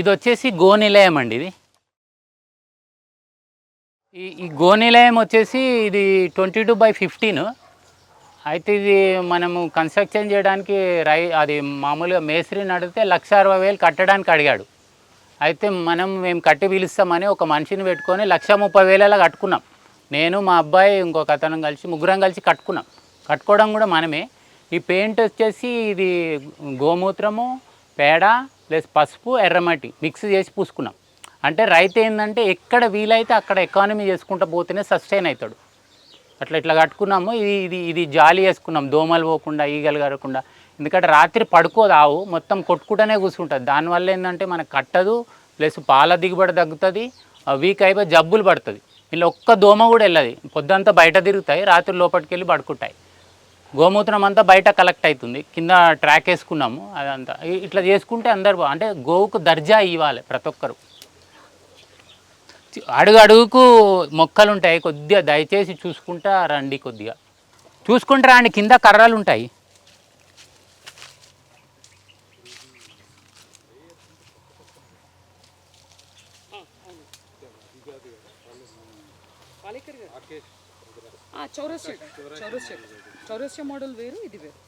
ఇది వచ్చేసి గోనిలయం అండి ఇది. ఈ ఈ గోనిలయం వచ్చేసి ఇది ట్వంటీ టూ బై ఫిఫ్టీన్. అయితే ఇది మనము కన్స్ట్రక్షన్ చేయడానికి రై అది మామూలుగా మేస్త్రిని అడిగితే లక్ష అరవై వేలు కట్టడానికి అడిగాడు. అయితే మనం మేము కట్టి పిలుస్తామని ఒక మనిషిని పెట్టుకొని లక్ష ముప్పై వేలలో కట్టుకున్నాం. నేను మా అబ్బాయి ఇంకొక అతను కలిసి ముగ్గురం కలిసి కట్టుకున్నాం. కట్టుకోవడం కూడా మనమే. ఈ పెయింట్ వచ్చేసి ఇది గోమూత్రము పేడ ప్లస్ పసుపు ఎర్రమట్టి మిక్స్ చేసి పూసుకున్నాం. అంటే రైతు ఏంటంటే ఎక్కడ వీలైతే అక్కడ ఎకానమీ చేసుకుంటూ పోతేనే సస్టైన్ అవుతాడు అట్లా ఇట్లా కట్టుకున్నాము. ఇది ఇది ఇది జాలి వేసుకున్నాం. దోమలు పోకుండా ఈగలు కరగకుండా. ఎందుకంటే రాత్రి పడుకోదు ఆవు మొత్తం కొట్టుకుంటూనే కూర్చుంటుంది దానివల్ల ఏంటంటే మనకు కట్టదు ప్లస్ పాల దిగుబడి తగ్గుతుంది వీక్ అయిపోయి జబ్బులు పడుతుంది. ఇలా ఒక్క దోమ కూడా వెళ్ళదు. పొద్దంతా బయట తిరుగుతాయి రాత్రి లోపలికి వెళ్ళి పడుకుంటాయి. గోమూత్రం అంతా బయట కలెక్ట్ అవుతుంది కింద ట్రాక్ వేసుకున్నాము అదంతా. ఇట్లా చేసుకుంటే అందరు అంటే గోవుకు దర్జా ఇవ్వాలి ప్రతి ఒక్కరు. అడుగు అడుగుకు మొక్కలు ఉంటాయి కొద్దిగా దయచేసి చూసుకుంటా రండి కొద్దిగా. చూసుకుంటా రండి కింద కర్రలు ఉంటాయి చౌరస్య. చౌరస్య. చౌరస్య మోడల్ వేరు ఇది వేరు.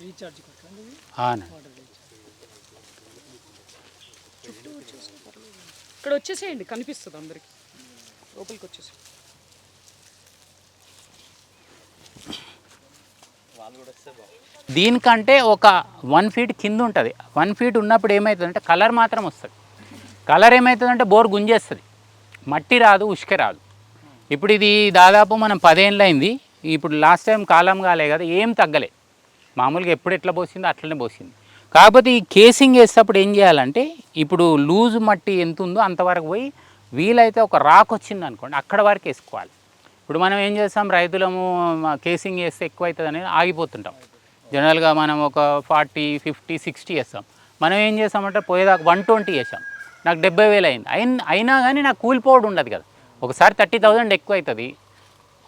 రీఛార్జ్. ఇక్కడ వచ్చేసేయండి కనిపిస్తుంది అందరికి. లోపలికి వచ్చేసి దీనికంటే ఒక వన్ ఫీట్ కింద ఉంటుంది వన్ ఫీట్ ఉన్నప్పుడు ఏమవుతుందంటే కలర్ మాత్రం వస్తుంది. కలర్ ఏమవుతుందంటే బోర్ గుంజేస్తుంది. మట్టి రాదు ఉష్క రాదు. ఇప్పుడు ఇది దాదాపు మనం పదేళ్ళు అయింది ఇప్పుడు లాస్ట్ టైం కాలం కాలే కదా ఏం తగ్గలే. మామూలుగా ఎప్పుడు ఎట్లా పోసిందో అట్లనే పోసింది. కాకపోతే ఈ కేసింగ్ వేసేటప్పుడు ఏం చేయాలంటే ఇప్పుడు లూజ్ మట్టి ఎంత ఉందో అంతవరకు పోయి వీలైతే ఒక రాక్ వచ్చింది అనుకోండి అక్కడ వరకు వేసుకోవాలి. ఇప్పుడు మనం ఏం చేస్తాం? రైతులము కేసింగ్ వేస్తే ఎక్కువ అనేది ఆగిపోతుంటాం. జనరల్గా మనం ఒక ఫార్టీ ఫిఫ్టీ సిక్స్టీ వేస్తాం మనం ఏం చేస్తామంటే పోయేదాకా వన్ ట్వంటీ వేసాం నాకు డెబ్బై వేలు అయింది. అయిన అయినా కానీ నాకు కూలిపోవడం ఉండదు కదా. ఒకసారి థర్టీ థౌజండ్ ఎక్కువ అవుతుంది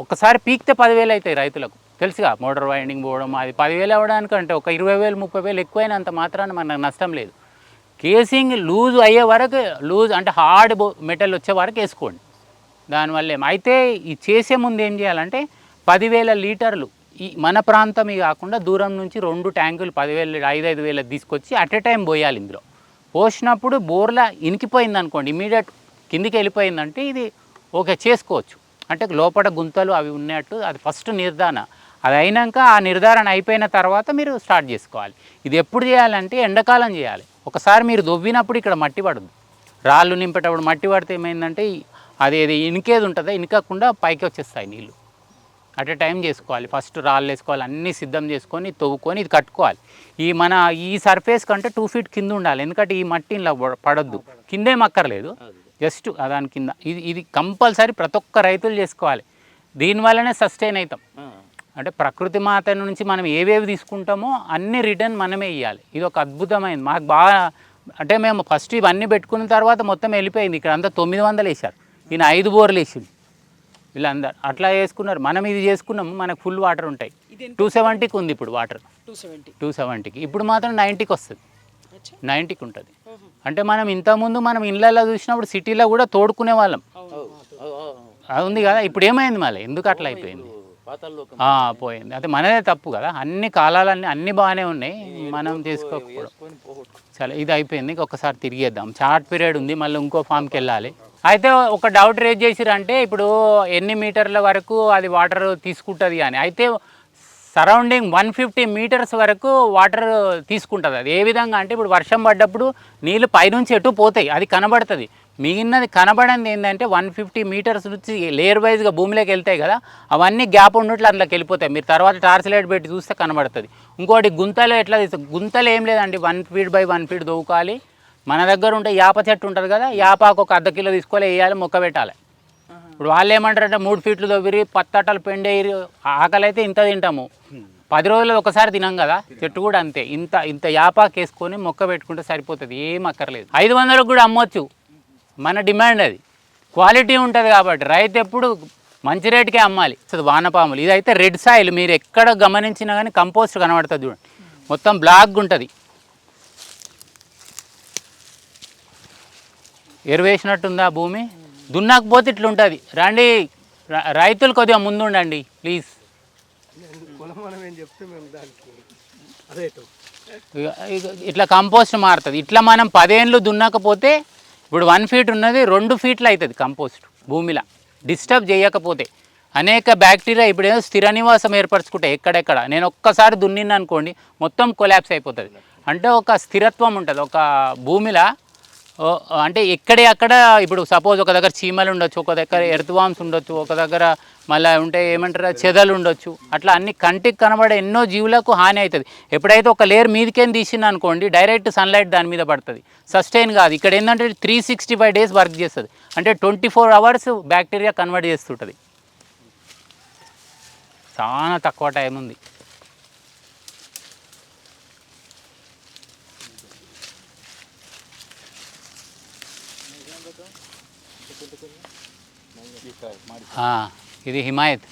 ఒకసారి పీక్తే పదివేలు అవుతాయి రైతులకు. తెలుసుగా మోటార్ వైండింగ్ పోవడం అది పదివేలు అవ్వడానికంటే ఒక ఇరవై వేలు ముప్పై వేలు ఎక్కువైనంత మాత్రాన మనకు నష్టం లేదు. కేసింగ్ లూజ్ అయ్యే వరకు లూజ్ అంటే హార్డ్ మెటల్ వచ్చే వరకు వేసుకోండి. దానివల్ల. అయితే ఈ చేసే ముందు ఏం చేయాలంటే పదివేల లీటర్లు ఈ మన ప్రాంతం కాకుండా దూరం నుంచి రెండు ట్యాంకులు పదివేలు ఐదు ఐదు వేల తీసుకొచ్చి అట్ ఎ టైం పోయాలి ఇందులో. పోసినప్పుడు బోర్లా ఇనికిపోయింది అనుకోండి ఇమీడియట్ కిందికి వెళ్ళిపోయిందంటే ఇది ఓకే చేసుకోవచ్చు. అంటే లోపల గుంతలు అవి ఉన్నట్టు అది ఫస్ట్ నిర్ధారణ. అది అయినాక ఆ నిర్ధారణ అయిపోయిన తర్వాత మీరు స్టార్ట్ చేసుకోవాలి. ఇది ఎప్పుడు చేయాలంటే ఎండాకాలం చేయాలి. ఒకసారి మీరు దొవ్వినప్పుడు ఇక్కడ మట్టి పడదు. రాళ్ళు నింపేటప్పుడు మట్టి పడితే ఏమైందంటే ఈ- అది ఏది ఇనికేది ఉంటుందో? ఇనకకుండా పైకి వచ్చేస్తాయి నీళ్ళు అట్ ఏ టైం చేసుకోవాలి. ఫస్ట్ రాళ్ళు వేసుకోవాలి అన్నీ సిద్ధం చేసుకొని తవ్వుకొని ఇది కట్టుకోవాలి. ఈ మన ఈ సర్ఫేస్ కంటే టూ ఫీట్ కింద ఉండాలి. ఎందుకంటే ఈ మట్టి ఇలా పడ- పడొద్దు. కిందేం అక్కర్లేదు. జస్ట్ దాని కింద. ఇది ఇది కంపల్సరీ ప్రతి ఒక్క రైతులు చేసుకోవాలి. దీనివల్లనే సస్టైన్ అవుతాం అంటే ప్రకృతి మాత నుంచి మనం ఏవేవి తీసుకుంటామో అన్ని రిటర్న్ మనమే ఇవ్వాలి ఇది ఒక అద్భుతమైనది మాకు బాగా అంటే మేము ఫస్ట్ ఇవన్నీ పెట్టుకున్న తర్వాత మొత్తం వెళ్ళిపోయింది. ఇక్కడ అంతా తొమ్మిది వందలు వేసారు ఈయన ఐదు బోర్లు వేసిండు. వీళ్ళందరూ అట్లా వేసుకున్నారు. మనం ఇది చేసుకున్నాము మనకు ఫుల్ వాటర్ ఉంటాయి. టూ సెవెంటీకి ఉంది ఇప్పుడు వాటర్ టూ సెవెంటీ టూ సెవెంటీకి ఇప్పుడు మాత్రం నైంటీకి వస్తుంది. నైంటీకి ఉంటుంది. అంటే మనం ఇంతకుముందు మనం ఇళ్ళల్లో చూసినప్పుడు సిటీలో కూడా తోడుకునే వాళ్ళం. అది ఉంది కదా ఇప్పుడు ఏమైంది మళ్ళీ? ఎందుకు అట్లా అయిపోయింది? ఆ, పోయింది. అయితే మనదే తప్పు కదా. అన్ని కాలాలన్నీ అన్ని బాగానే ఉన్నాయి మనం చేసుకోకపోవడం. సరే ఇది అయిపోయింది. ఒకసారి తిరిగేద్దాం. చార్ట్ పీరియడ్ ఉంది. మళ్ళీ ఇంకో ఫామ్కి వెళ్ళాలి. అయితే ఒక డౌట్ రేజ్ చేసిరంటే ఇప్పుడు ఎన్ని మీటర్ల వరకు అది వాటర్ తీసుకుంటుంది అని. అయితే సరౌండింగ్ వన్ ఫిఫ్టీ మీటర్స్ వరకు వాటర్ తీసుకుంటుంది. అది ఏ విధంగా అంటే ఇప్పుడు వర్షం పడ్డప్పుడు నీళ్ళు పైనుంచి ఎటు పోతాయి. అది కనబడుతుంది. మిగిలినది కనబడింది ఏంటంటే వన్ ఫిఫ్టీ మీటర్స్ నుంచి లేయర్ వైజ్గా భూమిలోకి వెళ్తాయి కదా. అవన్నీ గ్యాప్ ఉన్నట్లు అందులోకి వెళ్ళిపోతాయి. మీరు తర్వాత టార్చ్ లైట్ పెట్టి చూస్తే కనబడుతుంది. ఇంకోటి గుంతలు ఎట్లా తీస్తారు గుంతలు ఏం లేదండి. One feet by one feet దవ్వుకోవాలి మన దగ్గర ఉంటే యాప చెట్టు ఉంటుంది కదా యాపాకు ఒక అర్ధ కిలో తీసుకోవాలి వేయాలి మొక్క పెట్టాలి. ఇప్పుడు వాళ్ళు ఏమంటారంటే మూడు ఫీట్లు దొవ్విరి పత్తటలు పెండేరి ఆకలి అయితే ఇంత తింటాము. పది రోజులు ఒకసారి తినాం కదా చెట్టు కూడా అంతే. ఇంత ఇంత యాపాకు వేసుకొని మొక్క పెట్టుకుంటే సరిపోతుంది ఏం అక్కర్లేదు. ఐదు వందలకు కూడా అమ్మొచ్చు. మన డిమాండ్ అది. క్వాలిటీ ఉంటుంది కాబట్టి రైతు ఎప్పుడు మంచి రేటుకే అమ్మాలి. అసలు వానపాములు. ఇదైతే రెడ్ సాయిల్. మీరు ఎక్కడ గమనించినా కానీ కంపోస్ట్ కనబడుతుంది చూడండి. మొత్తం బ్లాక్ ఉంటుంది ఎరువేసినట్టుందా భూమి? దున్నకపోతే ఇట్లా ఉంటుంది రండి రైతులు కొద్దిగా ముందు ఉండండి ప్లీజ్ ఇక ఇట్లా కంపోస్ట్ మారుతుంది. ఇట్లా మనం పదేళ్ళు దున్నకపోతే ఇప్పుడు వన్ ఫీట్ ఉన్నది రెండు ఫీట్లు అవుతుంది కంపోస్ట్ భూమిలో. డిస్టర్బ్ చేయకపోతే. అనేక బ్యాక్టీరియా ఇప్పుడు ఏదో స్థిర నివాసం ఏర్పరచుకుంటాయి ఎక్కడెక్కడ. నేను ఒక్కసారి దున్నిన అనుకోండి మొత్తం కొలాప్స్ అయిపోతుంది. అంటే ఒక స్థిరత్వం ఉంటుంది. ఒక భూమిలో అంటే ఎక్కడే అక్కడ ఇప్పుడు సపోజ్ ఒక దగ్గర చీమలు ఉండొచ్చు ఒక దగ్గర ఎర్త్వామ్స్ ఉండొచ్చు ఒక దగ్గర మళ్ళీ ఉంటే ఏమంటారు చెదలు ఉండొచ్చు. అట్లా అన్ని కంటికి కనబడే ఎన్నో జీవులకు హాని అవుతుంది. ఎప్పుడైతే ఒక లేయర్ మీదకేం తీసింది అనుకోండి డైరెక్ట్ సన్లైట్ దాని మీద పడుతుంది. సస్టైన్ కాదు. ఇక్కడ ఏంటంటే three sixty five days work చేస్తుంది. అంటే twenty four hours bacteria convert చేస్తుంటుంది. చాలా తక్కువ టైం ఉంది. ఇది హిమాయత్.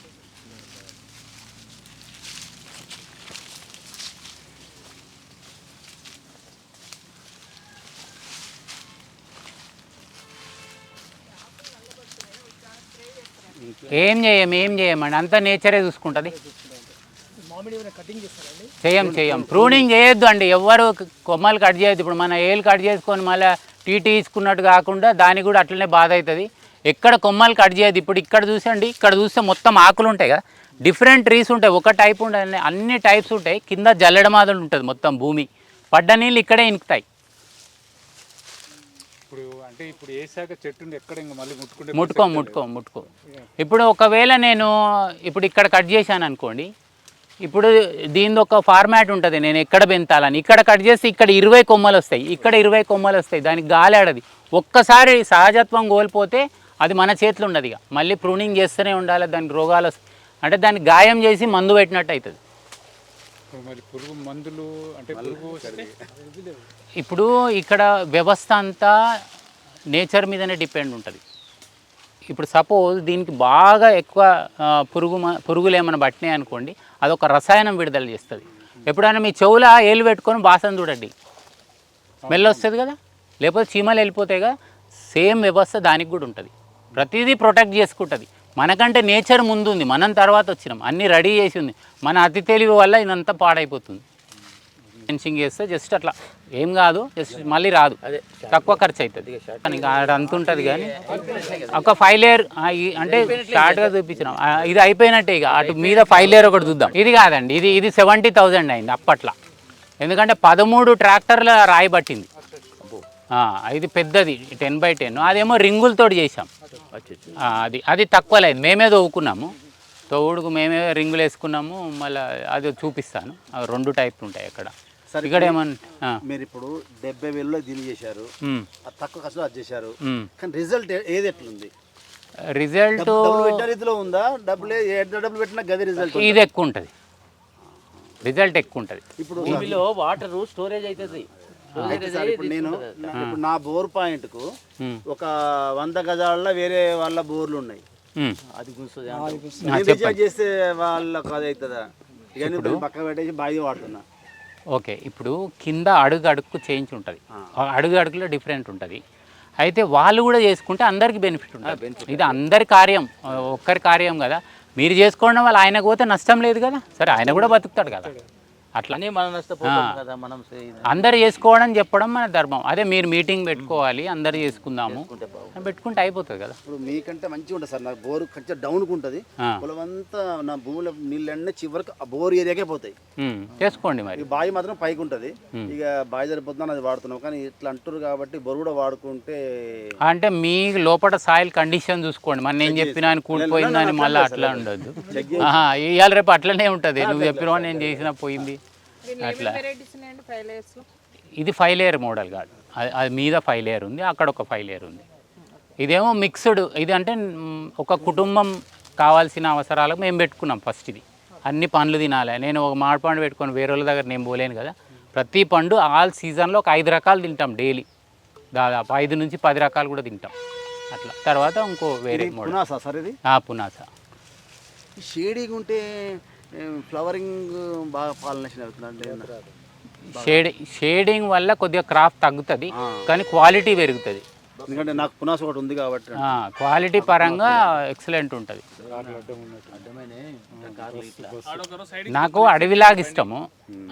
ఏం చేయం ఏం చేయమండి అంతా నేచరే చూసుకుంటుంది. చేయం చేయం. ప్రూనింగ్ చేయొద్దు అండి. ఎవ్వరు కొమ్మలు కట్ చేయొద్దు. ఇప్పుడు మన ఏలు కట్ చేసుకొని మళ్ళీ టీటీ తీసుకున్నట్టు కాకుండా దానికి కూడా అట్లనే బాధ అవుతుంది. ఎక్కడ కొమ్మలు కట్ చేయదు. ఇప్పుడు ఇక్కడ చూసండి ఇక్కడ చూస్తే మొత్తం ఆకులు ఉంటాయి కదా. డిఫరెంట్ ట్రీస్ ఉంటాయి. ఒక టైప్ ఉంటాయి అన్ని టైప్స్ ఉంటాయి. కింద జల్లెడ మాదిరి ఉంటుంది మొత్తం భూమి. పడ్డ నీళ్ళు ఇక్కడే ఇనుకుతాయి. ఇప్పుడు అంటే ఇప్పుడు వేసాక చెట్టుని ఎక్కడ ఇంకా మళ్ళీ ముట్టుకుంటే ముట్టుకో ముట్టుకో ముట్టుకో. ఇప్పుడు ఒకవేళ నేను ఇప్పుడు ఇక్కడ కట్ చేశాను అనుకోండి ఇప్పుడు దీని ఒక ఫార్మాట్ ఉంటుంది. నేను ఎక్కడ పెంచాలని ఇక్కడ కట్ చేస్తే ఇక్కడ ఇరవై కొమ్మలు వస్తాయి. ఇక్కడ ఇరవై కొమ్మలు వస్తాయి. దానికి గాలి ఆడది. ఒక్కసారి సహజత్వం కోల్పోతే అది మన చేతిలో ఉండదు ఇక. మళ్ళీ ప్రూనింగ్ చేస్తూనే ఉండాలి. దానికి రోగాలు వస్తాయి అంటే దాన్ని గాయం చేసి మందు పెట్టినట్టు అవుతుంది ఇప్పుడు మరి పురుగు మందులు అంటే పురుగు వస్తే ఇప్పుడు ఇక్కడ వ్యవస్థ అంతా నేచర్ మీదనే డిపెండ్ ఉంటుంది. ఇప్పుడు సపోజ్ దీనికి బాగా ఎక్కువ పురుగు మ- పురుగులు ఏమైనా పట్టినాయి అనుకోండి అదొక రసాయనం విడుదల చేస్తుంది. ఎప్పుడైనా మీ చెవుల ఏలు పెట్టుకొని బాసన చూడండి. స్మెల్ వస్తుంది కదా? లేకపోతే చీమలు వెళ్ళిపోతాయి కదా? సేమ్ వ్యవస్థ దానికి కూడా ఉంటుంది. ప్రతిదీ ప్రొటెక్ట్ చేసుకుంటుంది. మనకంటే నేచర్ ముందుంది. మనం తర్వాత వచ్చినాం. అన్నీ రెడీ చేసి ఉంది. మన అతి తెలివి వల్ల ఇదంతా పాడైపోతుంది. ఫెన్సింగ్ చేస్తే జస్ట్ అట్లా. ఏం కాదు జస్ట్ మళ్ళీ రాదు. తక్కువ ఖర్చు అవుతుంది కానీ ఇంకా అంత ఉంటుంది కానీ. ఒక ఫైవ్ లేయర్ అంటే షార్ట్గా చూపించినాం. ఇది అయిపోయినట్టే ఇక. అటు మీద ఫైవ్ లేయర్ ఒకటి చూద్దాం. ఇది కాదండి ఇది ఇది సెవెంటీ థౌజండ్ అయింది అప్పట్లో. ఎందుకంటే పదమూడు ట్రాక్టర్ల రాయి పట్టింది. ఇది పెద్దది టెన్ బై టెన్ అదేమో రింగులతోటి చేసాం అది అది తక్కువ లేదు మేమే తవ్వుకున్నాము తవ్వుడుకు మేమే రింగులు వేసుకున్నాము. మళ్ళీ అది చూపిస్తాను. రెండు టైప్లు ఉంటాయి అక్కడ. సరే ఇక్కడ ఏమన్నా మీరు ఇప్పుడు డెబ్బై వేలలో దీన్ని చేశారు. తక్కువ ఖర్చులో అది చేశారు. కానీ రిజల్ట్ ఏది ఎట్లుంది? రిజల్ట్ రీతిలో ఉందా? డబ్బులు ఎంత డబ్బులు పెట్టినా గది రిజల్ట్ ఇది ఎక్కువ ఉంటుంది. రిజల్ట్ ఎక్కువ ఉంటుంది. ఇప్పుడు భూమిలో వాటర్ స్టోరేజ్ అవుతుంది ఇప్పుడు నేను నా- ఇప్పుడు నా బోర్ పాయింట్కు. ఒక వంద గజాలలో వేరే వాళ్ళ బోర్లు ఉన్నాయి. అది రీఛార్జ్ చేస్తే వాళ్ళకు అది అవుతుందా ఇక నేను పక్క పెట్టేసి బాగా వాడుతున్నా. ఓకే ఇప్పుడు కింద అడుగు అడుగుకు చేంజ్ ఉంటుంది. అడుగు అడుగులో డిఫరెంట్ ఉంటుంది. అయితే వాళ్ళు కూడా చేసుకుంటే అందరికి బెనిఫిట్ ఉంటుంది. ఇది అందరి కార్యం ఒక్కరి కార్యం కదా. మీరు చేసుకోవడం వల్ల ఆయనకు పోతే నష్టం లేదు కదా. సరే ఆయన కూడా బతుకుతాడు కదా. అట్లా. అని మనం నష్టపోతాం కదా మనం అందరు చేసుకోవడం చెప్పడం మన ధర్మం. అదే మీరు మీటింగ్ పెట్టుకోవాలి అందరు చేసుకుందాము. పెట్టుకుంటే అయిపోతుంది కదా. ఇప్పుడు మీకంటే మంచిగా ఉంటుంది సార్. నాకు బోర్ కొంచెం డౌన్కి ఉంటుంది. ఆ. పొలం అంతా నా భూమిలో నీళ్ళన్నీ చివరికి ఆ బోర్ ఏరియాకే పోతాయి. చేసుకోండి మరి. ఈ బావి మాత్రం పైకి ఉంటుంది. ఇక బావి సరిపోతుందని అది వాడుతున్నాం. కానీ ఇట్లా అంటారు కాబట్టి బొరు కూడా వాడుకుంటే అంటే మీ లోపల సాయిల్ కండిషన్ చూసుకోండి. మన నేను చెప్పినా అని కూలిపోయిందని మళ్ళీ అట్లా ఉండొద్దు. ఆహా, ఇవాళ రేపు అట్లనే ఉంటుంది. నువ్వు చెప్పిన నేను చేసిన పోయింది? అట్లా. ఇది ఫైవ్ లేయర్ మోడల్ కాదు. అది అది మీద ఫైవ్ లేయర్ ఉంది అక్కడ ఒక ఫైవ్ లేయర్ ఉంది. ఇదేమో మిక్స్డ్ ఇది అంటే ఒక కుటుంబం కావాల్సిన అవసరాలకు మేము పెట్టుకున్నాం ఫస్ట్ ఇది. అన్ని పండ్లు తినాలి. నేను ఒక మామిడి పండు పెట్టుకొని వేరే వాళ్ళ దగ్గర నేను పోలేను కదా. ప్రతి పండు ఆల్ సీజన్లో ఒక ఐదు రకాలు తింటాం డైలీ దాదాపు ఐదు నుంచి పది రకాలు కూడా తింటాం. అట్లా. తర్వాత ఇంకో వేరే పునాసా సార్ ఇది? ఆ, పునాస. షేడింగ్ ఉంటే ఫ్లవరింగ్ బాగా పాలినేషన్ అవుతుందండి షేడ్ షేడింగ్ వల్ల కొద్దిగా క్రాప్ తగ్గుతుంది కానీ క్వాలిటీ పెరుగుతుంది. ఎందుకంటే నాకు పునాస ఒకటి ఉంది కాబట్టి. క్వాలిటీ పరంగా ఎక్సలెంట్ ఉంటుంది. నాకు అడవిలాగా ఇష్టము.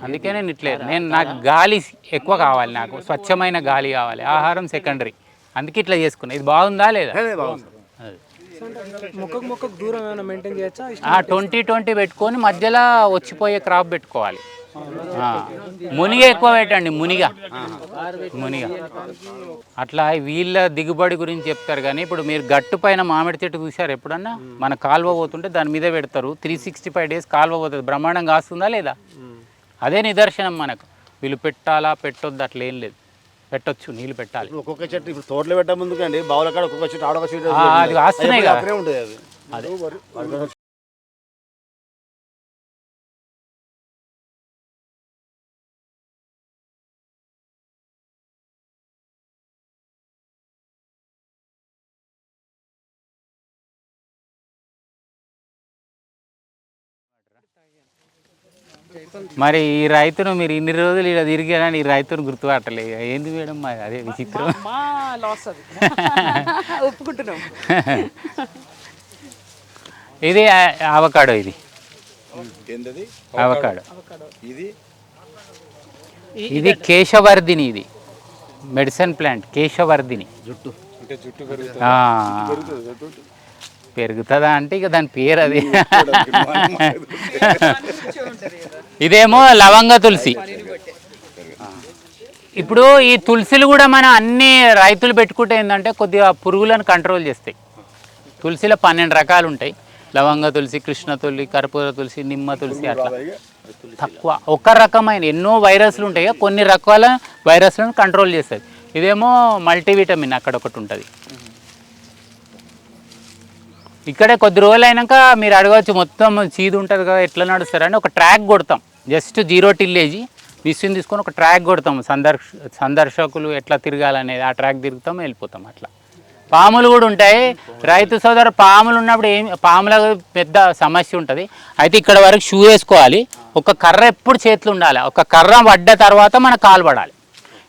అందుకే నేను ఇట్లే నేను నాకు గాలి ఎక్కువ కావాలి నాకు స్వచ్ఛమైన గాలి కావాలి ఆహారం సెకండరీ అందుకే ఇట్లా చేసుకున్నా. ఇది బాగుందా లేదా. మొక్కకు మొక్కకు దూరం ఏమైనా మెయింటైన్ చేయొచ్చా? ఆ ట్వంటీ ట్వంటీ పెట్టుకొని మధ్యలో వచ్చిపోయే క్రాప్ పెట్టుకోవాలి. మునిగ ఎక్కువ పెట్టండి మునిగ. మునిగ. అట్లా వీళ్ళ దిగుబడి గురించి చెప్తారు కానీ ఇప్పుడు మీరు గట్టు పైన మామిడి చెట్టు చూసారు ఎప్పుడన్నా? మన కాలువ పోతుంటే దాని మీద పెడతారు. త్రీ సిక్స్టీ ఫైవ్ డేస్ కాలువ పోతుంది. బ్రహ్మాండం కాస్తుందా లేదా? అదే నిదర్శనం మనకు. వీళ్ళు పెట్టాలా పెట్టొద్దు అట్లా ఏం లేదు. పెట్టొచ్చు నీళ్ళు పెట్టాలి. ఒక్కొక్క చెట్టు ఇప్పుడు తోటలో పెట్టే ముందుకు అండి బావుల కాడ ఒక్కొక్క చెట్టు ఆడొక చెట్టు అది కాస్తున్నాయి కదా. అక్కడే ఉంటుంది అది. మరి ఈ రైతును మీరు ఇన్ని రోజులు ఇలా తిరిగారని ఈ రైతును గుర్తుపట్టలేదు. ఏంది మేడం మరి అదే విచిత్రం. మా లాస్ అది. ఒప్పుకుంటున్నాం. ఇది అవకాడో ఇది? ఏంటది అవకాడో. ఇది? ఇది కేశవర్ధిని ఇది. మెడిసిన్ ప్లాంట్ కేశవర్ధిని. జుట్టు. అంటే జుట్టు పెరుగుతుంది అంటే ఇక దాని పేరు అది. ఇదేమో లవంగ తులసి. ఇప్పుడు ఈ తులసిలు కూడా మనం అన్ని రైతులు పెట్టుకుంటే ఏంటంటే కొద్దిగా పురుగులను కంట్రోల్ చేస్తాయి. తులసిలో పన్నెండు రకాలు ఉంటాయి. లవంగ తులసి కృష్ణ తులసి కర్పూర తులసి నిమ్మ తులసి అట్లా. తక్కువ. ఒక రకమైన ఎన్నో వైరస్లు ఉంటాయి. కొన్ని రకాల వైరస్లను కంట్రోల్ చేస్తుంది ఇదేమో మల్టీవిటమిన్ అక్కడ ఒకటి ఉంటుంది. ఇక్కడే కొద్ది రోజులు అయినాక మీరు అడగవచ్చు మొత్తం చీదు ఉంటుంది కదా ఎట్లా నడుస్తారని ఒక ట్రాక్ కొడతాం. జస్ట్ జీరో టిల్లేజీ మిషన్ తీసుకొని ఒక ట్రాక్ కొడతాం. సందర్శ సందర్శకులు ఎట్లా తిరగాలనేది ఆ ట్రాక్ తిరుగుతాం వెళ్ళిపోతాం అట్లా. పాములు కూడా ఉంటాయి. రైతు సోదరు పాములు ఉన్నప్పుడు ఏం పాముల పెద్ద సమస్య ఉంటుంది. అయితే ఇక్కడ వరకు షూ వేసుకోవాలి. ఒక కర్ర ఎప్పుడు చేతులు ఉండాలి. ఒక కర్ర పడ్డ తర్వాత మన కాలు పడాలి.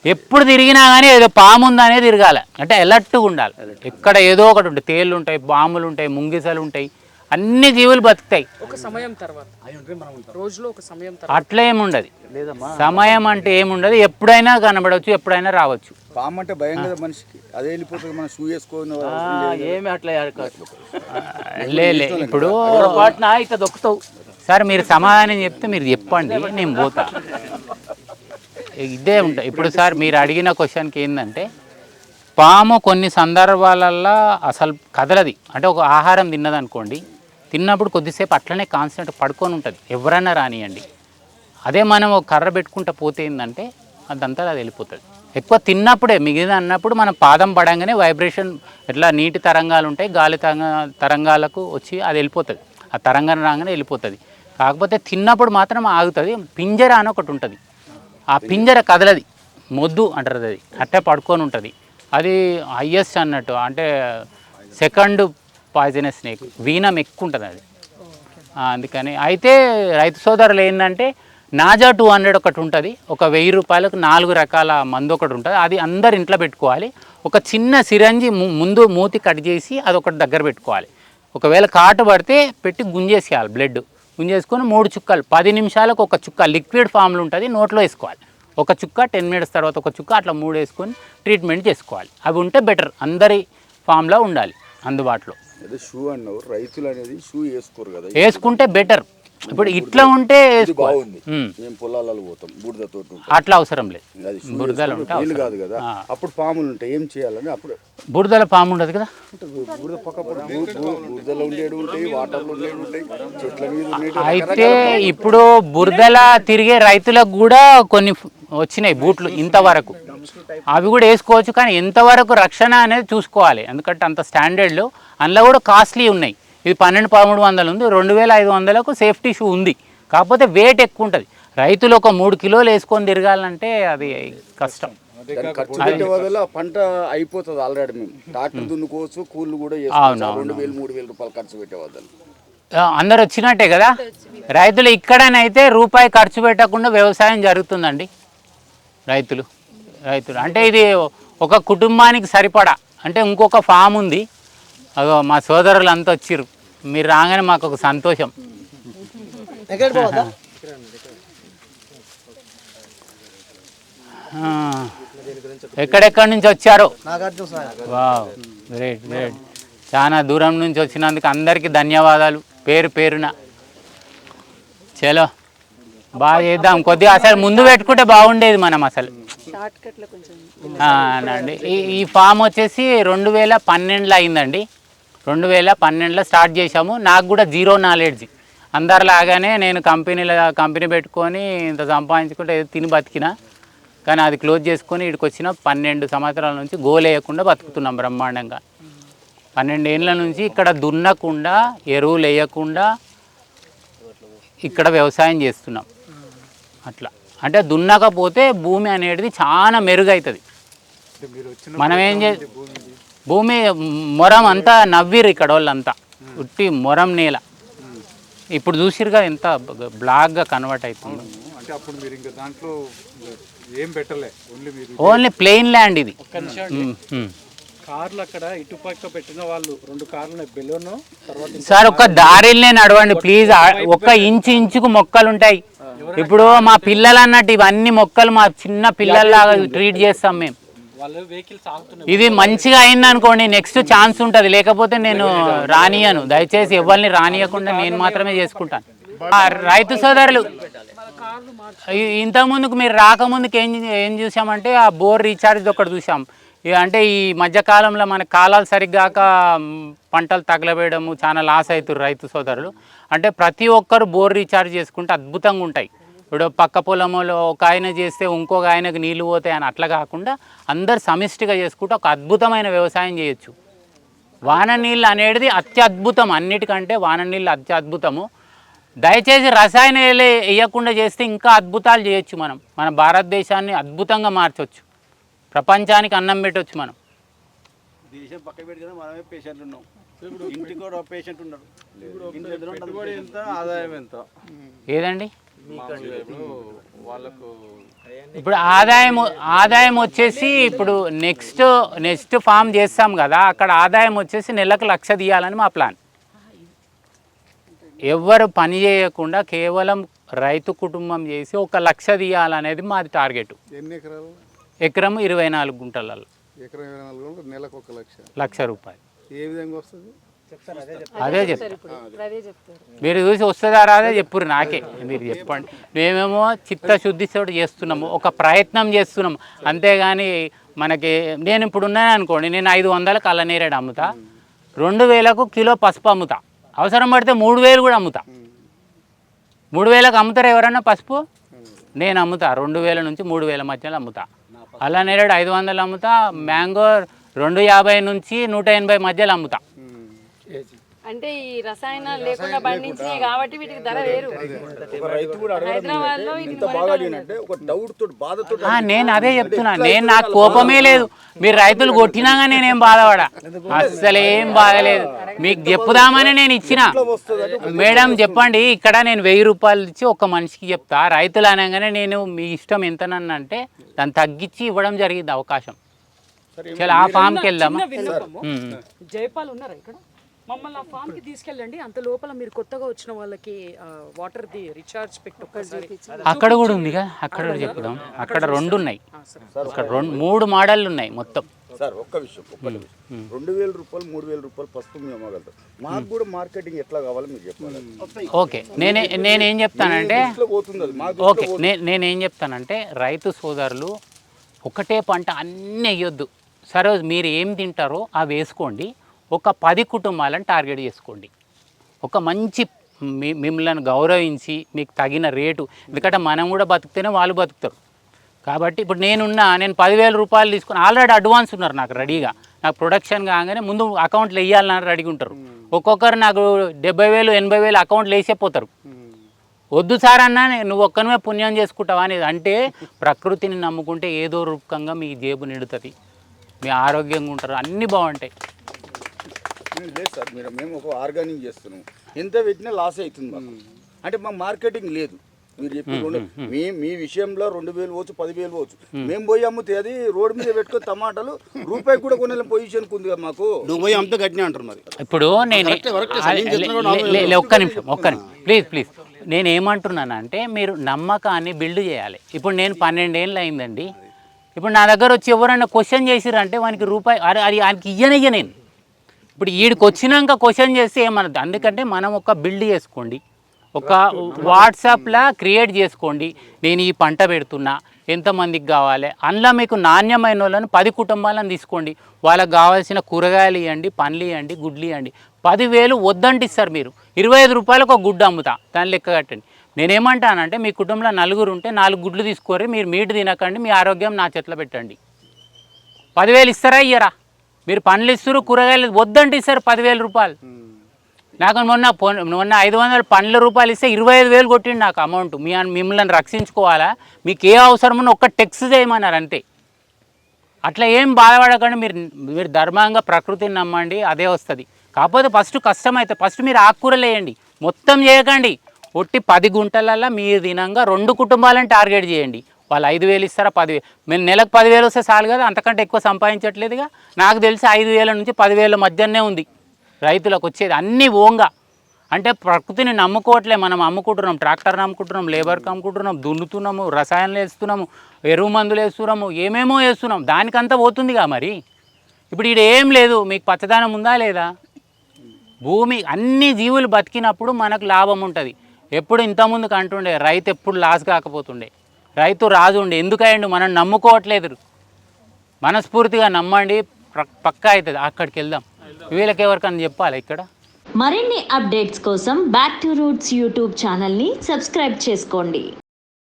ఎప్పుడు తిరిగినా కానీ ఏదో పాము ఉందనే తిరగాలి. అంటే అలర్ట్గా ఉండాలి. ఎక్కడ ఏదో ఒకటి ఉంటుంది తేళ్ళు ఉంటాయి పాములు ఉంటాయి ముంగిసలు ఉంటాయి అన్ని జీవులు బతుకుతాయి. ఒక సమయం తర్వాత. రోజులో ఒక సమయం తర్వాత. అట్లా ఏముండదు సమయం అంటే ఏముండదు ఎప్పుడైనా కనబడవచ్చు ఎప్పుడైనా రావచ్చు. పాము అంటే భయం కదా మనిషికి. అదే వెళ్ళిపోతుంది మనం షూ వేసుకొని ఏమి అట్లా లే లే ఇప్పుడు పొరపాటున ఇట్లా దొక్కుతావు. సార్ మీరు సమాధానం చెప్తే మీరు చెప్పండి నేను పోతా. ఇదే ఉంటాయి. ఇప్పుడు సార్ మీరు అడిగిన క్వశ్చన్కి ఏంటంటే పాము కొన్ని సందర్భాలల్లో అసలు కదలది. అంటే ఒక ఆహారం తిన్నదనుకోండి తిన్నప్పుడు కొద్దిసేపు అట్లనే కాన్స్టెంట్ పడుకొని ఉంటుంది. ఎవరైనా రానియండి. అదే మనం ఒక కర్ర పెట్టుకుంటా పోతే ఏంటంటే అదంతా అది వెళ్ళిపోతుంది. ఎక్కువ తిన్నప్పుడే మిగిలిన అన్నప్పుడు మనం పాదం పడంగానే వైబ్రేషన్ ఎట్లా నీటి తరంగాలు ఉంటాయి గాలి తరంగ తరంగాలకు వచ్చి అది వెళ్ళిపోతుంది. ఆ తరంగం రాగానే వెళ్ళిపోతుంది. కాకపోతే తిన్నప్పుడు మాత్రం ఆగుతుంది. పింజర అని ఒకటి ఉంటుంది. ఆ పింజర కదలది. మొద్దు అంటారు అది. అట్టే పడుకొని ఉంటుంది. అది హయ్యెస్ట్ అన్నట్టు అంటే సెకండ్ పాయిజనస్ స్నేక్ వీనం ఎక్కువ ఉంటుంది అది అందుకని. అయితే రైతు సోదరులు ఏంటంటే నాజా టూ హండ్రెడ్ ఒకటి ఉంటుంది. ఒక వెయ్యి రూపాయలకు నాలుగు రకాల మందు ఒకటి ఉంటుంది. అది అందరు ఇంట్లో పెట్టుకోవాలి. ఒక చిన్న సిరంజి ముందు మూతి కట్ చేసి అది ఒకటి దగ్గర పెట్టుకోవాలి. ఒకవేళ కాటు పడితే పెట్టి గుంజేసేయాలి బ్లడ్. గుంజేసుకొని మూడు చుక్కలు పది నిమిషాలకు ఒక చుక్క లిక్విడ్ ఫామ్లో ఉంటుంది నోట్లో వేసుకోవాలి. ఒక చుక్క టెన్ మినిట్స్ తర్వాత ఒక చుక్క అట్లా మూడు వేసుకొని ట్రీట్మెంట్ చేసుకోవాలి. అవి ఉంటే బెటర్ అందరి ఫామ్లో ఉండాలి అందుబాటులో. అదే షూ అన్నావు రైతులు అనేది షూ వేసుకోరు కదా. వేసుకుంటే బెటర్. ఇప్పుడు ఇట్లా ఉంటే బాగుంది. మేము పొలాలలో పోతాం బూడిదతో ఉంటాం. అట్లా అవసరం లేదు. బురదలు వేసుకుంటే ఉంటే వీలు అవసరం. కాదు కదా. అప్పుడు పాములు ఉంటాయి ఏం చేయాలని అప్పుడు బురదల పాము ఉండదు కదా? బురద పక్క బురదలో ఉండేవి ఉంటాయి వాటర్లో ఉండేవి ఉంటాయి చెట్ల మీద అయితే ఇప్పుడు బురదల తిరిగే రైతులకు కూడా కొన్ని వచ్చినాయి బూట్లు ఇంతవరకు. అవి కూడా వేసుకోవచ్చు కానీ ఎంతవరకు రక్షణ అనేది చూసుకోవాలి. ఎందుకంటే అంత స్టాండర్డ్లు అందులో కూడా కాస్ట్లీ ఉన్నాయి. ఇది పన్నెండు పదమూడు వందలు ఉంది. రెండు వేల ఐదు వందలకు సేఫ్టీ షూ ఉంది. కాకపోతే వెయిట్ ఎక్కువ ఉంటుంది. రైతులు ఒక మూడు కిలోలు వేసుకొని తిరగాలంటే అది కష్టం. పంట అయిపోతుంది ఆల్రెడీ మేము. ట్రాక్టర్ దున్నుకోవచ్చు కూలీలు కూడా రెండు వేలు మూడు వేలు రూపాయలు ఖర్చు పెట్టే వదలు ఆ, అందరు వచ్చినట్టే కదా? రైతులు ఇక్కడనైతే రూపాయి ఖర్చు పెట్టకుండా వ్యవసాయం జరుగుతుందండి. రైతులు రైతులు. అంటే ఇది ఒక కుటుంబానికి సరిపడా. అంటే ఇంకొక ఫామ్ ఉంది. అదో మా సోదరులు అంతా వచ్చిర్రు. మీరు రాగానే మాకు ఒక సంతోషం. ఎక్కడెక్కడి నుంచి వచ్చారో? Nagarjuna sir wow great great. చాలా దూరం నుంచి వచ్చినందుకు అందరికీ ధన్యవాదాలు పేరు పేరున. చలో బాగా చేద్దాం. కొద్దిగా అసలు ముందు పెట్టుకుంటే బాగుండేది మనం అసలు. ఆ, నండి ఈ ఈ ఫామ్ వచ్చేసి రెండు వేల పన్నెండులో అయిందండి. రెండు వేల పన్నెండులో స్టార్ట్ చేశాము. నాకు కూడా జీరో నాలెడ్జ్. అందరిలాగానే నేను కంపెనీలో కంపెనీ పెట్టుకొని ఇంత సంపాదించుకుంటే ఏదో తిని బతికినా. కానీ అది క్లోజ్ చేసుకొని ఇక్కడికి వచ్చిన పన్నెండు సంవత్సరాల నుంచి గోల్ వేయకుండా బతుకుతున్నాం బ్రహ్మాండంగా. పన్నెండేళ్ళ నుంచి ఇక్కడ దున్నకుండా ఎరువులు వేయకుండా ఇక్కడ వ్యవసాయం చేస్తున్నాం. అట్లా. అంటే దున్నకపోతే భూమి అనేది చాలా మెరుగవుతుంది మనం ఏం చే భూమి మొరం అంతా నవ్విరు ఇక్కడ వాళ్ళంతా. ఉట్టి మొరం నేల. ఇప్పుడు చూసిరుగా ఎంత బ్లాక్గా కన్వర్ట్ అవుతుంది అంటే అప్పుడు మీరు ఇంకా దాంట్లో ఏం పెట్టలే ఓన్లీ మీరు ఓన్లీ ప్లెయిన్ ల్యాండ్ ఇది. కార్లు అక్కడ ఇటుపక్క పెట్టిన వాళ్ళు రెండు కార్లు ఉన్నాయి బెలూను తర్వాత సార్ ఒక దారిలోనే నడవండి ప్లీజ్. ఒక ఇంచు ఇంచుకు మొక్కలు ఉంటాయి. ఇప్పుడు మా పిల్లలు అన్నట్టు ఇవన్నీ మొక్కలు మా చిన్న పిల్లల్లాగా ట్రీట్ చేస్తాం మేము. ఇది మంచిగా అయింది అనుకోండి నెక్స్ట్ ఛాన్స్ ఉంటుంది. లేకపోతే నేను రానియను. దయచేసి ఎవరిని రానియకుండా నేను మాత్రమే చేసుకుంటాను. ఆ, రైతు సోదరులు ఇంతకుముందుకు మీరు రాకముందుకు ఏం ఏం చూసామంటే ఆ బోర్ రీఛార్జ్ ఒకటి చూసాం. ఇక అంటే ఈ మధ్యకాలంలో మన కాలాలు సరిగ్గాక పంటలు తగలబేయడము చాలా లాస్ అవుతారు రైతు సోదరులు. అంటే ప్రతి ఒక్కరు బోర్ రీఛార్జ్ చేసుకుంటే అద్భుతంగా ఉంటాయి. ఇప్పుడు పక్క పొలంలో ఒక ఆయన చేస్తే ఇంకొక ఆయనకు నీళ్ళు పోతాయి అని అట్లా కాకుండా అందరు సమిష్టిగా చేసుకుంటే ఒక అద్భుతమైన వ్యవసాయం చేయొచ్చు. వాన నీళ్ళు అనేది అత్యద్భుతం అన్నిటికంటే వాన నీళ్ళు అత్యద్భుతము. దయచేసి రసాయనాలు వేయకుండా చేస్తే ఇంకా అద్భుతాలు చేయొచ్చు మనం. మన భారతదేశాన్ని అద్భుతంగా మార్చవచ్చు ప్రపంచానికి అన్నం పెట్టవచ్చు మనం. దేశం పక్క కదా మనమే పేషెంట్లు ఉన్నాం. ఇంటికి కూడా పేషెంట్ ఉన్నారు ఇంటి ఎదురు ఉంటుంది ఎంత ఆదాయం ఎంత? ఏదండి? వాళ్ళకు ఇప్పుడు ఆదాయం ఆదాయం వచ్చేసి ఇప్పుడు నెక్స్ట్ నెక్స్ట్ ఫామ్ చేస్తాం కదా అక్కడ ఆదాయం వచ్చేసి నెలకు లక్ష తీయాలని మా ప్లాన్. ఎవ్వరు పని చేయకుండా కేవలం రైతు కుటుంబం చేసి ఒక లక్ష తీయాలనేది మాది టార్గెట్. ఎన్ని ఎకరాలు? ఎకరం ఇరవై నాలుగు గుంటలలో ఎకరం ఇరవై నాలుగు గంటలు నెలకు ఒక లక్ష. లక్ష రూపాయలు. ఏ విధంగా వస్తుంది? అదే చెప్తా మీరు చూసి వస్తుందా రాదే చెప్పురు నాకే మీరు చెప్పండి. మేమేమో చిత్తశుద్ధితో చేస్తున్నాము ఒక ప్రయత్నం చేస్తున్నాము. అంతేగాని మనకి నేను ఇప్పుడు ఉన్నాను అనుకోండి నేను ఐదు వందలకు అల్లనేరేడు అమ్ముతా రెండు వేలకు కిలో పసుపు అమ్ముతా. అవసరం పడితే మూడు వేలు కూడా అమ్ముతా. మూడు వేలకు అమ్ముతారా ఎవరన్నా పసుపు? నేను అమ్ముతా రెండు వేల నుంచి మూడు వేల మధ్యలో అమ్ముతా. అలా నేరేడు ఐదు వందలు అమ్ముతా మ్యాంగో రెండు యాభై నుంచి నూట ఎనభై మధ్యలో అమ్ముతా. అంటే ఈ రసాయనాలు లేకుండా పండించినాయి కాబట్టి వీటికి ధర వేరు. ఒక రైతు కూడా హైదరాబాద్లో ఎంత బాగా అడిగినంటే ఒక డౌట్ తోటి బాధతో ఆ, నేను అదే చెప్తున్నా. నేను నాకు కోపమే లేదు. మీరు రైతులు కొట్టినాగా నేనేం బాధపడా? అస్సలు ఏం బాధలేదు. మీకు చెప్పుదామని నేను ఇచ్చిన. మేడం చెప్పండి ఇక్కడ నేను వెయ్యి రూపాయలు ఇచ్చి ఒక మనిషికి చెప్తా. రైతులు అనగానే నేను మీ ఇష్టం ఎంతనంటే దాన్ని తగ్గించి ఇవ్వడం జరిగింది అవకాశం. చలో ఆ ఫామ్కి వెళ్దామా. జయపాల్ ఉన్నారా ఇక్కడ? మమ్మల్ని ఆ ఫామ్కి తీసుకెళ్ళండి. అంత లోపల మీరు కొత్తగా వచ్చిన వాళ్ళకి వాటర్ ది రిచార్జ్ పెట్టి ఒక్కసారి అక్కడ కూడా ఉంది కదా అక్కడ కూడా చెప్పుదాం అక్కడ రెండు ఉన్నాయి. అక్కడ రెండు మూడు మోడళ్ళు ఉన్నాయి మొత్తం. సార్ ఒక్క విషయం ఒక్క విషయం. రెండు వేల రూపాయలు మూడు వేల రూపాయలు పసుపు మేము అమ్మగలుగుతాం. మాకు కూడా మార్కెటింగ్ ఎట్లా కావాలో మీరు చెప్పాలి. ఓకే. నేనే నేనేం చెప్తానంటే ఓకే. నేనేం చెప్తానంటే రైతు సోదరులు ఒకటే పంట అన్నీ వేయొద్దు. సరే మీరు ఏం తింటారో అవి వేసుకోండి. ఒక పది కుటుంబాలను టార్గెట్ చేసుకోండి. ఒక మంచి మీ మిమ్మల్ని గౌరవించి మీకు తగిన రేటు. ఎందుకంటే మనం కూడా బతుకుతేనే వాళ్ళు బతుకుతారు. కాబట్టి ఇప్పుడు నేనున్నా నేను పదివేల రూపాయలు తీసుకుని ఆల్రెడీ అడ్వాన్స్ ఉన్నారు నాకు రెడీగా. నాకు ప్రొడక్షన్ కాగానే ముందు అకౌంట్లో వేయాలని రెడీగా ఉంటారు. ఒక్కొక్కరు నాకు డెబ్బై వేలు ఎనభై వేలు అకౌంట్లో వేసే పోతారు. వద్దు సార్ అన్నా నువ్వు ఒక్కనివే పుణ్యం చేసుకుంటావా అనేది. అంటే ప్రకృతిని నమ్ముకుంటే ఏదో రూపకంగా మీ జేబు నిండుతుంది. మీ ఆరోగ్యంగా ఉంటారు. అన్నీ బాగుంటాయి. మేము లేదు సార్ మీరు మేము ఒక ఆర్గానిక్ చేస్తున్నాం. ఎంత పెట్టినా లాస్ అవుతుంది మాకు. అంటే మా మార్కెటింగ్ లేదు. మీరు చెప్పి రెండు మీ మీ విషయంలో రెండు వేలు పోవచ్చు పదివేలు పోవచ్చు. మేము. పోయి అమ్ముతే అది రోడ్డు మీద పెట్టుకొని టమాటాలు రూపాయి కూడా కొనే పొజిషన్ ఉంది కదా మాకు. నువ్వు పోయి అమ్మితే కట్టినా అంటారు మరి. ఇప్పుడు నేను వేలు ఒక్క నిమిషం ఒక్క నిమిషం. ప్లీజ్ ప్లీజ్ నేను ఏమంటున్నాను అంటే మీరు నమ్మకాన్ని బిల్డ్ చేయాలి. ఇప్పుడు నేను పన్నెండేళ్ళు అయిందండి. ఇప్పుడు నా దగ్గర వచ్చి ఎవరైనా క్వశ్చన్ చేసిరంటే వానికి రూపాయి అరే అది ఆయనకి ఇయ్యనియ్య నేను. ఇప్పుడు వీడికి వచ్చినాక క్వశ్చన్ చేస్తే ఏమన్నది అందుకంటే మనం ఒక బిల్డ్ చేసుకోండి. ఒక వాట్సాప్లా క్రియేట్ చేసుకోండి. నేను ఈ పంట పెడుతున్నా ఎంతమందికి కావాలి? అందులో మీకు నాణ్యమైన వాళ్ళని పది కుటుంబాలను తీసుకోండి. వాళ్ళకి కావాల్సిన కూరగాయలు ఇవ్వండి పండ్లు ఇవ్వండి గుడ్లు ఇవ్వండి పదివేలు వద్దంటే ఇస్తారు మీరు. ఇరవై ఐదు రూపాయలకు ఒక గుడ్డు అమ్ముతా. దాని లెక్క కట్టండి. నేనేమంటానంటే మీ కుటుంబంలో నలుగురు ఉంటే నాలుగు గుడ్లు తీసుకోరి మీరు మీటు తినకండి మీ ఆరోగ్యం నా చేతిలో పెట్టండి. పదివేలు ఇస్తారా ఇయ్యరా? మీరు పనులు ఇస్తారు కూరగాయలు వద్దంటే ఇస్తారు పదివేల రూపాయలు. నాకు మొన్న మొన్న ఐదు వందల పనుల రూపాయలు ఇస్తే ఇరవై ఐదు వేలు కొట్టిండు నాకు అమౌంట్. మీ మిమ్మల్ని రక్షించుకోవాలా? మీకు ఏ అవసరమో ఒక్క టెక్స్ చేయమన్నారు అంతే. అట్లా ఏం బాధపడకండి మీరు మీరు ధర్మంగా ప్రకృతిని నమ్మండి అదే వస్తుంది. కాకపోతే ఫస్ట్ కష్టం అయితే ఫస్ట్ మీరు ఆకుకూరలు వేయండి. మొత్తం చేయకండి. ఒట్టి పది గుంటలల్లో మీరు తినంగా రెండు కుటుంబాలను టార్గెట్ చేయండి. వాళ్ళు ఐదు వేలు ఇస్తారా? పదివేలు మేము నెలకు పదివేలు వస్తే చాలు కదా అంతకంటే ఎక్కువ సంపాదించట్లేదుగా. నాకు తెలిసి ఐదు వేల నుంచి పదివేల మధ్యనే ఉంది. రైతులకు వచ్చేది అన్నీ ఓంగా. అంటే ప్రకృతిని నమ్ముకోవట్లే మనం అమ్ముకుంటున్నాం. ట్రాక్టర్ అమ్ముకుంటున్నాం లేబర్కి అమ్ముకుంటున్నాం దున్నుతున్నాము రసాయనాలు వేస్తున్నాము ఎరువు మందులు వేస్తున్నాము ఏమేమో వేస్తున్నాం. దానికంతా పోతుందిగా మరి. ఇప్పుడు ఇక్కడ ఏం లేదు మీకు పచ్చదనం ఉందా లేదా? భూమి అన్ని జీవులు బతికినప్పుడు మనకు లాభం ఉంటుంది. ఎప్పుడు ఇంతకుముందుకు అంటుండే రైతు ఎప్పుడు లాస్ కాకపోతుండే. రైతు రాజుండి ఎందుకయ్యండు మనం నమ్ముకోవట్లేదు మనస్ఫూర్తిగా నమ్మండి పక్కా అవుతుంది అక్కడికి వెళ్దాం వీళ్ళకి ఎవరికన్నా చెప్పాలి ఇక్కడ? మరిన్ని అప్డేట్స్ కోసం బ్యాక్ టు రూట్స్ యూట్యూబ్ ఛానల్ని సబ్స్క్రైబ్ చేసుకోండి.